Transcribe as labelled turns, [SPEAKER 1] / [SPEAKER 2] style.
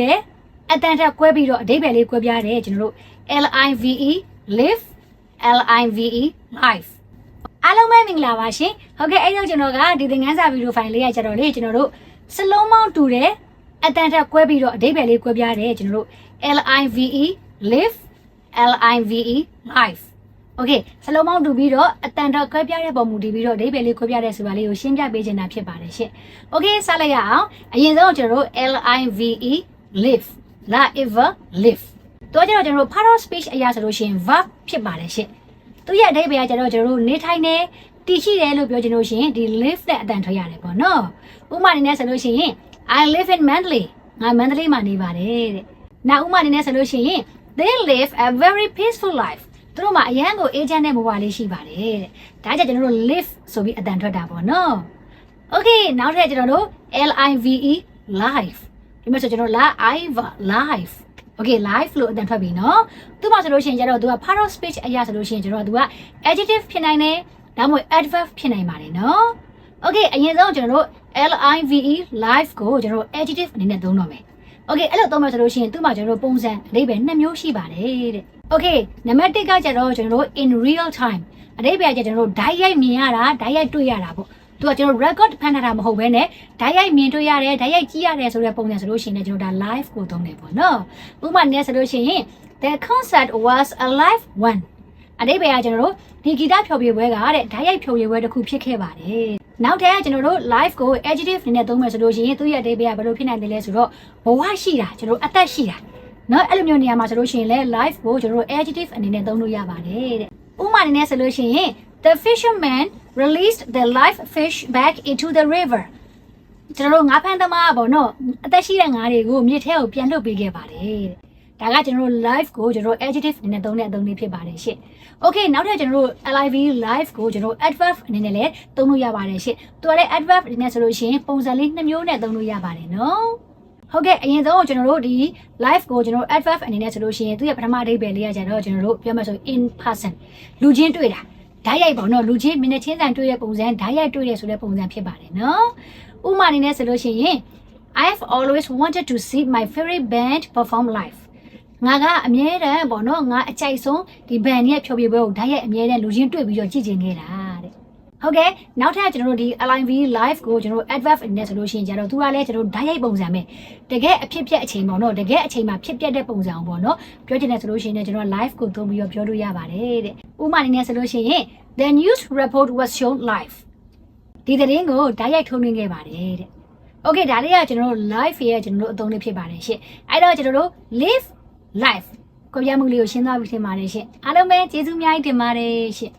[SPEAKER 1] တယ်အတန်ထက်ကွဲပြီးတော့အဓိပ္ပာယ်လေးကွဲပြားတယ်ကျွန်တော်တို့ live live live life အားလုံးပဲမင်္ဂလာပါရှင်ဟုတ်ကဲ့အဲ့တော့ကျွန်တော်ကဒီသင်ခန်းစာဗီဒီယိုဖိုင်လေးရကြတော့လေကျွန်တော်တို့စလုံးမောင်းတူတယ်အတန်ထက်ကွဲပြီးတော့အဓိပ္ပာယ်လေးကွဲပြားတယ်ကျွန်တော်တို့ live live live life okay စလုံးမောင်းတူပြီးတော့အတန်တော့ခွဲပြတဲ့ပုံမူတည်ပြီးတော့အဓိပ္ပာယ်လေးခွဲပြတဲ့ဆိုတာလေးကိုရှင်းပြပေးချင်တာဖြစ်ပါတယ်ရှင် okay စလိုက်ရအောင်အရင်ဆုံးကျွန်တော်တို့ live live la ever live တော့ကျတော့ကျွန်တော်တို့ part of speech အရာဆိုလို့ရှိရင် verb ဖြစ်ပါတယ်ရှင်သူရဲ့အဓိပ္ပာယ်ကကျတော့ကျွန်တော်တို့နေထိုင်နေတည်ရှိတယ်လို့ပြောချင်လို့ရှိရင်ဒီ live နဲ့အတန်ထွက်ရတယ်ပေါ့နော်ဥပမာအနေနဲ့ဆိုလို့ရှိရင် I live in Mandalay ငါ Mandalay မှာနေပါတယ်တဲ့နောက်ဥပမာအနေနဲ့ဆိုလို့ရှိရင် they live a very peaceful life သူတို့မှာအရန်ကိုအေဂျင့်တဲ့ဘဝလေးရှိပါတယ်တဲ့ဒါကြောင့်ကျွန်တော်တို့ live ဆိုပြီးအတန်ထွက်တာပေါ့နော် Okay နောက်ထပ်ကျွန်တော်တို့ L I V E life ဒီမှာဆိုကျွန်တော် live life Okay life လို့အတန်ထွက်ပြီနော်သူမှာဆိုလို့ရှိရင်ကျတော့သူက part of speech အရာဆိုလို့ရှိရင်ကျွန်တော်သူက adjective ဖြစ်နိုင်တယ်ဒါမှမဟုတ် adverb ဖြစ်နိုင်ပါတယ်နော် Okay အရင်ဆုံးကျွန်တော်တို့ L I V E life ကိုကျွန်တော်တို့ adjective အနေနဲ့သုံးတော့မယ် Okay အဲ့လိုသုံးမယ်ဆိုလို့ရှိရင်သူ့မှာကျွန်တော်တို့ပုံစံအဓိပ္ပာယ်နှစ်မျိုးရှိပါတယ်တဲ့ Okay နံပါတ်1ကကျတော့ကျွန်တော်တို့ in real time အဓိပ္ပာယ်ကကျွန်တော်တို့ဓာတ်ရိုက်မြင်ရတာဓာတ်ရိုက်တွေ့ရတာပေါ့ သူကကျွန်တော် record ဖန်ထားတာမဟုတ်ဘဲနဲ့ဓာတ်ရိုက်မြင်တွေ့ရတယ်ဓာတ်ရိုက်ကြည့်ရတယ်ဆိုတဲ့ပုံစံဆိုလို့ရှိရင်လည်းကျွန်တော်ဒါ live ကိုသုံးတယ်ပေါ့နော်ဥပမာနဲ့ဆိုလို့ရှိရင် the concert was a live one အဓိပ္ပာယ်ကကျွန်တော်တို့ဒီဂီတဖျော်ဖြေပွဲကတဲ့ဓာတ်ရိုက်ဖျော်ဖြေပွဲတစ်ခုဖြစ်ခဲ့ပါတယ်နောက်ထပ်ကျွန်တော်တို့ live ကို adjective အနေနဲ့သုံးမယ်ဆိုလို့ရှိရင်သူ့ရဲ့အဓိပ္ပာယ်ကဘယ်လိုဖြစ်နိုင်တယ်လဲဆိုတော့ဘဝရှိတာကျွန်တော်တို့အသက်ရှိတာနော်အဲ့လိုမျိုးနေရာမှာဆိုလို့ရှိရင်လည်း live ကိုကျွန်တော်တို့ adjective အနေနဲ့သုံးလို့ရပါတယ်တဲ့ဥပမာအနေနဲ့ဆိုလို့ရှိရင် the fisherman released the live fish back into the river ကျွန်တော်တို့ငါးဖမ်းသမားပေါ့နော်အသက်ရှိတဲ့ငါးတွေကိုမြစ်ထဲကိုပြန်လွှတ်ပေးခဲ့ပါတယ်တဲ့ဒါကကျွန်တော်တို့ live ကိုကျွန်တော်တို့ adjective အနေနဲ့သုံးတဲ့အသုံးလေးဖြစ်ပါတယ်ရှင့် Okay နောက်ထပ်ကျွန်တော်တို့ live live ကိုကျွန်တော်တို့ adverb အနေနဲ့လည်းသုံးလို့ရပါတယ်ရှင့်သူကလည်း adverb အနေနဲ့ဆိုလို့ရှိရင်ပုံစံလေးနှစ်မျိုးနဲ့သုံးလို့ရပါတယ်နော်ဟုတ်ကဲ့အရင်ဆုံးကျွန်တော်တို့ဒီ live ကိုကျွန်တော်တို့ adverb အနေနဲ့ဆိုလို့ရှိရင်သူရဲ့ပထမအဓိပ္ပာယ်လေးကကျတော့ကျွန်တော်တို့ပြောမှဆို in person လူချင်းတွေ့တာ ဓာတ်ရိုက်ပေါ့နော်လူချင်းမိနစ်ချင်းဆိုင်တွေ့တဲ့ပုံစံဓာတ်ရိုက်တွေ့တဲ့ဆိုတဲ့ပုံစံဖြစ်ပါတယ်နော်ဥပမာအနေနဲ့ဆိုလို့ရှိရင် I have always wanted to see my favorite band perform live ငါကအမြဲတမ်းပေါ့နော်ငါအကြိုက်ဆုံးဒီ band ရဲ့ဖြောပြပွဲကိုဓာတ်ရိုက်အမြဲတမ်းလူချင်းတွေ့ပြီးတော့ကြည့်ကျင်ခဲ့တာတဲ့ ဟုတ်ကဲ့နောက်ထပ်ကျွန်တော်တို့ဒီ LIV live ကိုကျွန်တော်တို့ adverb အနေနဲ့ဆိုလို့ရှိရင်ကျတော့သူကလည်းကျွန်တော်တို့ဓာတ်ရိုက်ပုံစံပဲတကယ်အဖြစ်ပြက်အချိန်ပေါ့နော်တကယ်အချိန်မှာဖြစ်ပျက်တဲ့ပုံစံအောင်ပေါ့နော်ပြောချင်တယ်ဆိုလို့ရှိရင်လည်းကျွန်တော် live ကိုသုံးပြီးတော့ပြောလို့ရပါတယ်တဲ့ဥပမာအနေနဲ့ဆိုလို့ရှိရင် the news report was shown live ဒီသတင်းကိုဓာတ်ရိုက်ထုတ်လွှင့်ခဲ့ပါတယ်တဲ့ Okay ဒါလေးကကျွန်တော်တို့ live ရဲ့ကျွန်တော်တို့အသုံးလေးဖြစ်ပါတယ်ရှင့်အဲ့တော့ကျွန်တော်တို့ live live ကိုပြမှုလေးကိုရှင်းသွားပြီထင်ပါတယ်ရှင့်အားလုံးပဲကျေးဇူးအများကြီးတင်ပါတယ်ရှင့်